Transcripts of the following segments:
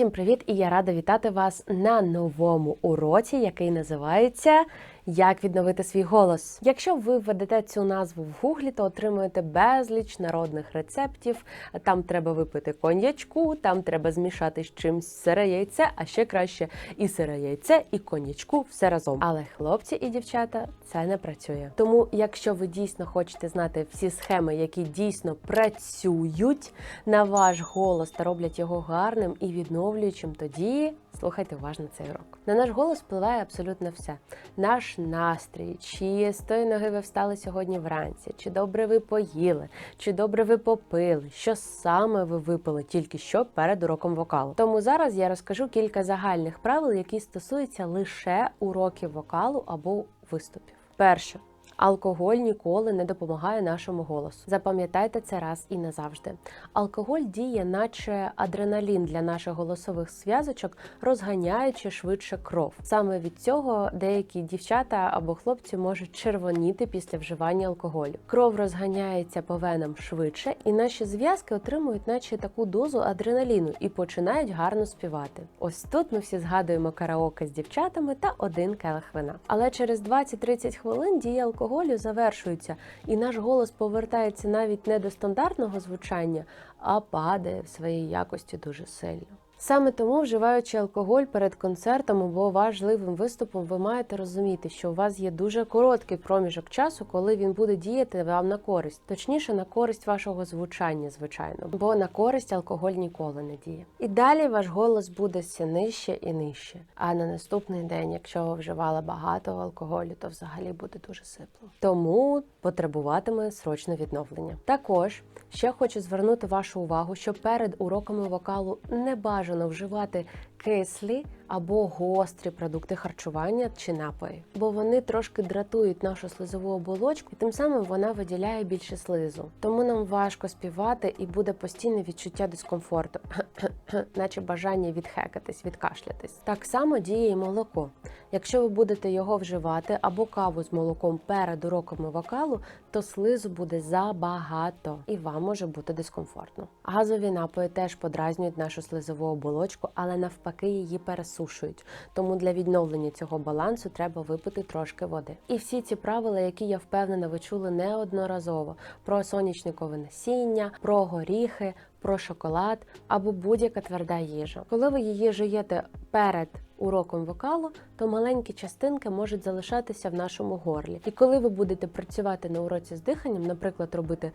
Всім привіт! І я рада вітати вас на новому уроці, який називається Як відновити свій голос. Якщо ви введете цю назву в гуглі, то отримуєте безліч народних рецептів. Там треба випити коньячку, там треба змішати з чимсь сире яйце, а ще краще і сире яйце, і коньячку все разом. Але хлопці і дівчата це не працює. Тому, якщо ви дійсно хочете знати всі схеми, які дійсно працюють на ваш голос та роблять його гарним і відновлюючим, тоді слухайте уважно цей урок. На наш голос впливає абсолютно все: наш настрій, чи з тої ноги ви встали сьогодні вранці, чи добре ви поїли, чи добре ви попили, що саме ви випили тільки що перед уроком вокалу. Тому зараз я розкажу кілька загальних правил, які стосуються лише уроків вокалу або виступів. Перше. Алкоголь ніколи не допомагає нашому голосу. Запам'ятайте це раз і назавжди. Алкоголь діє, наче адреналін для наших голосових зв'язочок, розганяючи швидше кров. Саме від цього деякі дівчата або хлопці можуть червоніти після вживання алкоголю. Кров розганяється по венам швидше, і наші зв'язки отримують, наче таку дозу адреналіну, і починають гарно співати. Ось тут ми всі згадуємо караоке з дівчатами та один келих вина. Але через 20-30 хвилин дія алкоголю завершується, і наш голос повертається навіть не до стандартного звучання, а падає в своїй якості дуже сильно. Саме тому, вживаючи алкоголь перед концертом або важливим виступом, ви маєте розуміти, що у вас є дуже короткий проміжок часу, коли він буде діяти вам на користь, точніше на користь вашого звучання, звичайно, бо на користь алкоголь ніколи не діє. І далі ваш голос буде все нижче і нижче. А на наступний день, якщо ви вживали багато алкоголю, то взагалі буде дуже сипло. Тому потребуватиме срочне відновлення. Також ще хочу звернути вашу увагу, що перед уроками вокалу не бажано вживати кислі або гострі продукти харчування чи напої, бо вони трошки дратують нашу слизову оболочку, і тим самим вона виділяє більше слизу. Тому нам важко співати і буде постійне відчуття дискомфорту, наче бажання відхекатись, відкашлятись. Так само діє і молоко. Якщо ви будете його вживати або каву з молоком перед уроками вокалу, то слизу буде забагато і вам може бути дискомфортно. Газові напої теж подразнюють нашу слизову оболочку, але навпаки її пересушують. Тому для відновлення цього балансу треба випити трошки води. І всі ці правила, які я впевнена, ви чули неодноразово про сонячникове насіння, про горіхи, про шоколад або будь-яка тверда їжа. Коли ви її жуєте перед уроком вокалу, то маленькі частинки можуть залишатися в нашому горлі. І коли ви будете працювати на уроці з диханням, наприклад, робити.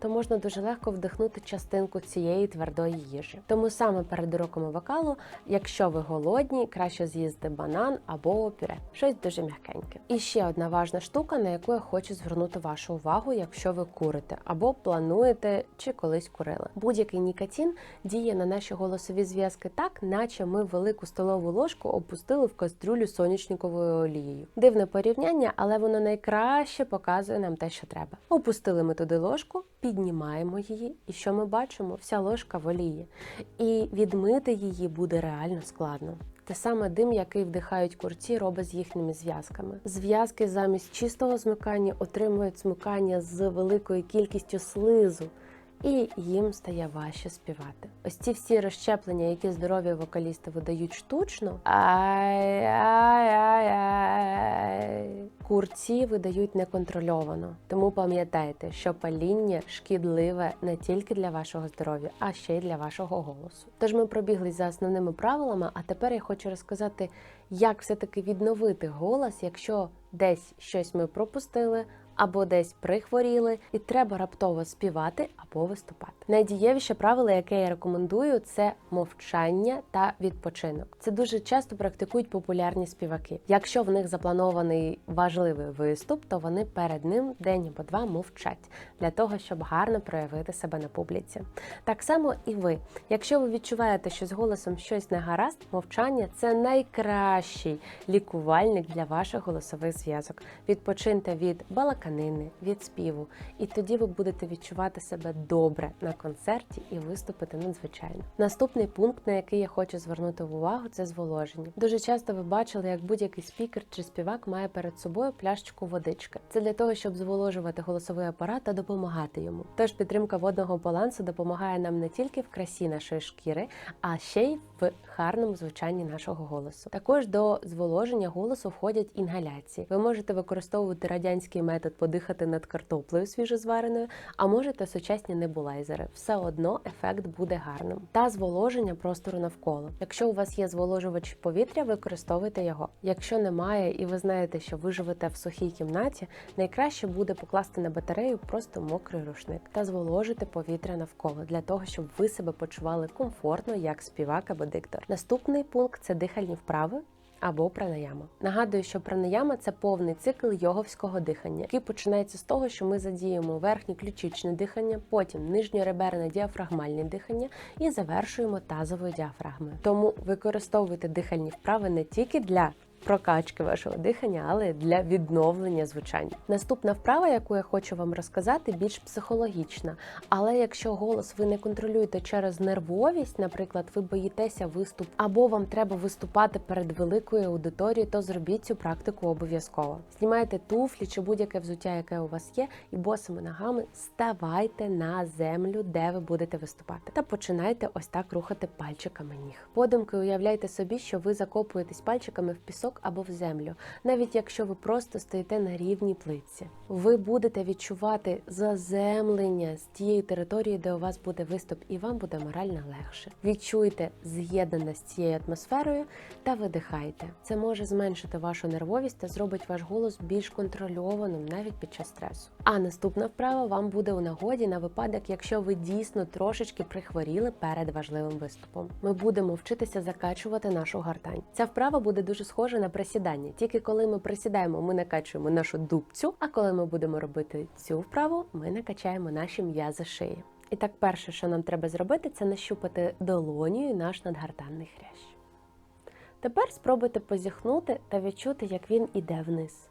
То можна дуже легко вдихнути частинку цієї твердої їжі. Тому саме перед уроками вокалу, якщо ви голодні, краще з'їсти банан або пюре, щось дуже м'якеньке. І ще одна важна штука, на яку я хочу звернути вашу увагу, якщо ви курите або плануєте чи колись курили. Будь-який нікотин діє на наші голосові зв'язки так, наче ми велику столову ложку опустили в кастрюлю сонячниковою олією. Дивне порівняння, але воно найкраще показує нам те, що треба. Опустили ми туди ложку піднімаємо її, і що ми бачимо? Вся ложка воліє. І відмити її буде реально складно. Те саме дим, який вдихають курці, робить з їхніми зв'язками. Зв'язки замість чистого змикання отримують змикання з великою кількістю слизу. І їм стає важче співати. Ось ці всі розщеплення, які здорові вокалісти видають штучно, курці видають неконтрольовано. Тому пам'ятайте, що паління шкідливе не тільки для вашого здоров'я, а ще й для вашого голосу. Тож ми пробігли за основними правилами, а тепер я хочу розказати, як все-таки відновити голос, якщо десь щось ми пропустили. Або десь прихворіли, і треба раптово співати або виступати. Найдієвіше правило, яке я рекомендую, це мовчання та відпочинок. Це дуже часто практикують популярні співаки. Якщо в них запланований важливий виступ, то вони перед ним день або два мовчать для того, щоб гарно проявити себе на публіці. Так само і ви. Якщо ви відчуваєте, що з голосом щось не гаразд, мовчання це найкращий лікувальник для ваших голосових зв'язок. Відпочиньте від балакання тканини, від співу. І тоді ви будете відчувати себе добре на концерті і виступити надзвичайно. Наступний пункт, на який я хочу звернути увагу, це зволоження. Дуже часто ви бачили, як будь-який спікер чи співак має перед собою пляшечку водички. Це для того, щоб зволожувати голосовий апарат та допомагати йому. Тож підтримка водного балансу допомагає нам не тільки в красі нашої шкіри, а ще й в гарному звучанні нашого голосу. Також до зволоження голосу входять інгаляції. Ви можете використовувати радянський метод подихати над картоплею свіжозвареною, а можете сучасні небулайзери. Все одно ефект буде гарним. Та зволоження простору навколо. Якщо у вас є зволожувач повітря, використовуйте його. Якщо немає, і ви знаєте, що ви живете в сухій кімнаті, найкраще буде покласти на батарею просто мокрий рушник та зволожити повітря навколо для того, щоб ви себе почували комфортно як співак або диктор. Наступний пункт це дихальні вправи. Або пранаяма. Нагадую, що пранаяма це повний цикл йоговського дихання, який починається з того, що ми задіємо верхнє ключичне дихання, потім нижньореберне діафрагмальне дихання і завершуємо тазовою діафрагмою. Тому використовуйте дихальні вправи не тільки для прокачки вашого дихання, але для відновлення звучання. Наступна вправа, яку я хочу вам розказати, більш психологічна. Але якщо голос ви не контролюєте через нервовість, наприклад, ви боїтеся виступ, або вам треба виступати перед великою аудиторією, то зробіть цю практику обов'язково. Знімайте туфлі чи будь-яке взуття, яке у вас є, і босими ногами ставайте на землю, де ви будете виступати, та починайте ось так рухати пальчиками ніг. Подумки уявляйте собі, що ви закопуєтесь пальчиками в пісок або в землю, навіть якщо ви просто стоїте на рівній плитці. Ви будете відчувати заземлення з тієї території, де у вас буде виступ, і вам буде морально легше. Відчуйте з'єднаність з цією атмосферою та видихайте. Це може зменшити вашу нервовість та зробить ваш голос більш контрольованим навіть під час стресу. А наступна вправа вам буде у нагоді на випадок, якщо ви дійсно трошечки прихворіли перед важливим виступом. Ми будемо вчитися закачувати нашу гартань. Ця вправа буде дуже схожа на присідання. Тільки коли ми присідаємо, ми накачуємо нашу дубцю. А коли ми будемо робити цю вправу, ми накачаємо наші м'язи шиї. І так, перше, що нам треба зробити, це нащупати долонію наш надгартанний хрящ. Тепер спробуйте позіхнути та відчути, як він іде вниз.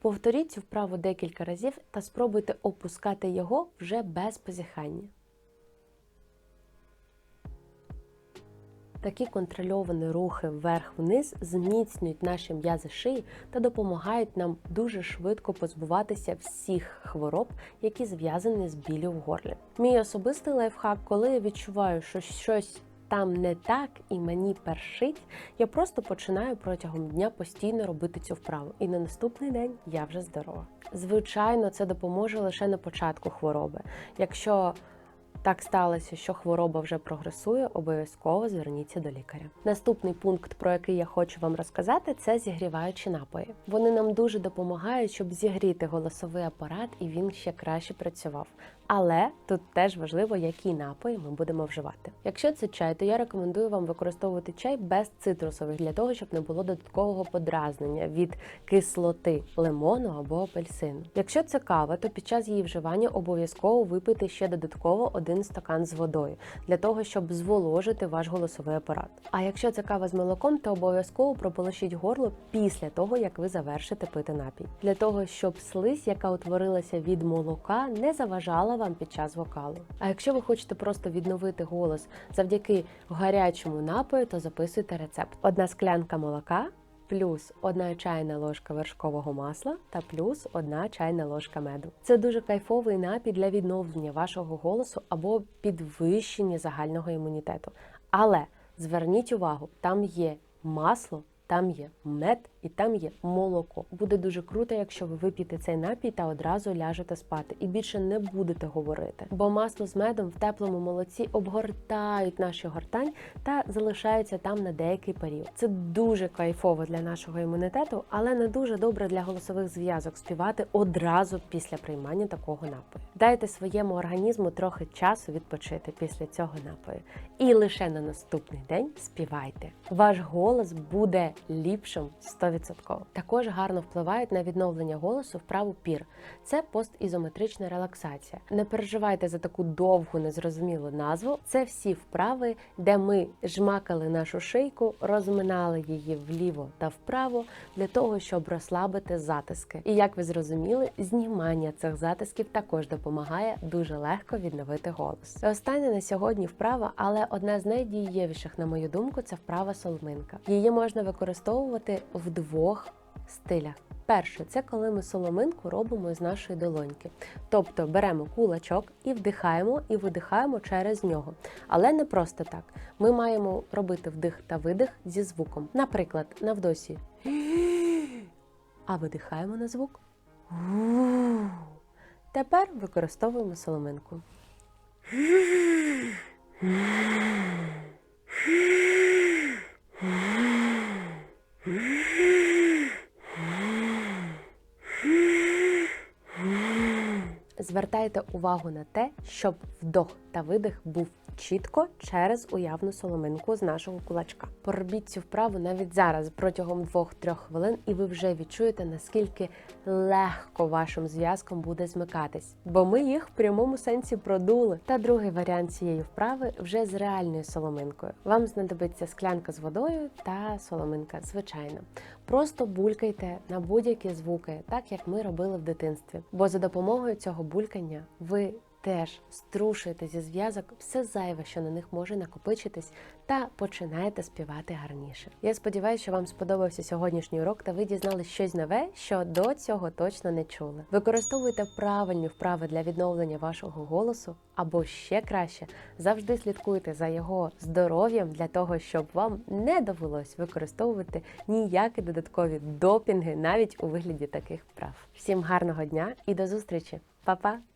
Повторіть цю вправу декілька разів та спробуйте опускати його вже без позіхання. Такі контрольовані рухи вверх-вниз зміцнюють наші м'язи шиї та допомагають нам дуже швидко позбуватися всіх хвороб, які зв'язані з біллю в горлі. Мій особистий лайфхак, коли я відчуваю, що щось там не так і мені першить, я просто починаю протягом дня постійно робити цю вправу. І на наступний день я вже здорова. Звичайно, це допоможе лише на початку хвороби. Якщо так сталося, що хвороба вже прогресує, обов'язково зверніться до лікаря. Наступний пункт, про який я хочу вам розказати, це зігріваючі напої. Вони нам дуже допомагають, щоб зігріти голосовий апарат і він ще краще працював. Але тут теж важливо, які напої ми будемо вживати. Якщо це чай, то я рекомендую вам використовувати чай без цитрусових для того, щоб не було додаткового подразнення від кислоти лимону або апельсину. Якщо це кава, то під час її вживання обов'язково випити ще додатково один стакан з водою для того, щоб зволожити ваш голосовий апарат. А якщо це кава з молоком, то обов'язково прополощіть горло після того, як ви завершите пити напій, для того, щоб слизь, яка утворилася від молока, не заважала вам під час вокалу. А якщо ви хочете просто відновити голос завдяки гарячому напою, то записуйте рецепт: одна склянка молока. Плюс одна чайна ложка вершкового масла та плюс одна чайна ложка меду. Це дуже кайфовий напій для відновлення вашого голосу або підвищення загального імунітету. Але зверніть увагу, там є масло, там є мед і там є молоко. Буде дуже круто, якщо ви вип'єте цей напій та одразу ляжете спати і більше не будете говорити. Бо масло з медом в теплому молоці обгортають наші гортань та залишаються там на деякий період. Це дуже кайфово для нашого імунітету, але не дуже добре для голосових зв'язок співати одразу після приймання такого напою. Дайте своєму організму трохи часу відпочити після цього напою. І лише на наступний день співайте. Ваш голос буде ліпшим 100%. Також гарно впливають на відновлення голосу вправу пір. Це постізометрична релаксація. Не переживайте за таку довгу, незрозумілу назву. Це всі вправи, де ми жмакали нашу шийку, розминали її вліво та вправо для того, щоб розслабити затиски. І як ви зрозуміли, знімання цих затисків також допомагає дуже легко відновити голос. І Остання на сьогодні вправа, але одна з найдієвіших, на мою думку, це вправа соломинка. Її можна використовувати в двох стилях. Перше, це коли ми соломинку робимо з нашої долоньки. Тобто беремо кулачок і вдихаємо, і видихаємо через нього. Але не просто так. Ми маємо робити вдих та видих зі звуком. Наприклад, на вдосі. А видихаємо на звук. Тепер використовуємо соломинку. Звертайте увагу на те, щоб вдох та видих був чітко через уявну соломинку з нашого кулачка. Поробіть цю вправу навіть зараз протягом 2-3 хвилин, і ви вже відчуєте, наскільки легко вашим зв'язком буде змикатись, бо ми їх в прямому сенсі продули. Та другий варіант цієї вправи вже з реальною соломинкою. Вам знадобиться склянка з водою та соломинка, звичайно. Просто булькайте на будь-які звуки, так як ми робили в дитинстві. Бо за допомогою цього булькання ви теж струшуєте зі зв'язок все зайве, що на них може накопичитись, та починаєте співати гарніше. Я сподіваюся, що вам сподобався сьогоднішній урок, та ви дізнали щось нове, що до цього точно не чули. Використовуйте правильні вправи для відновлення вашого голосу, або ще краще, завжди слідкуйте за його здоров'ям для того, щоб вам не довелось використовувати ніякі додаткові допінги навіть у вигляді таких вправ. Всім гарного дня і до зустрічі, Па-па!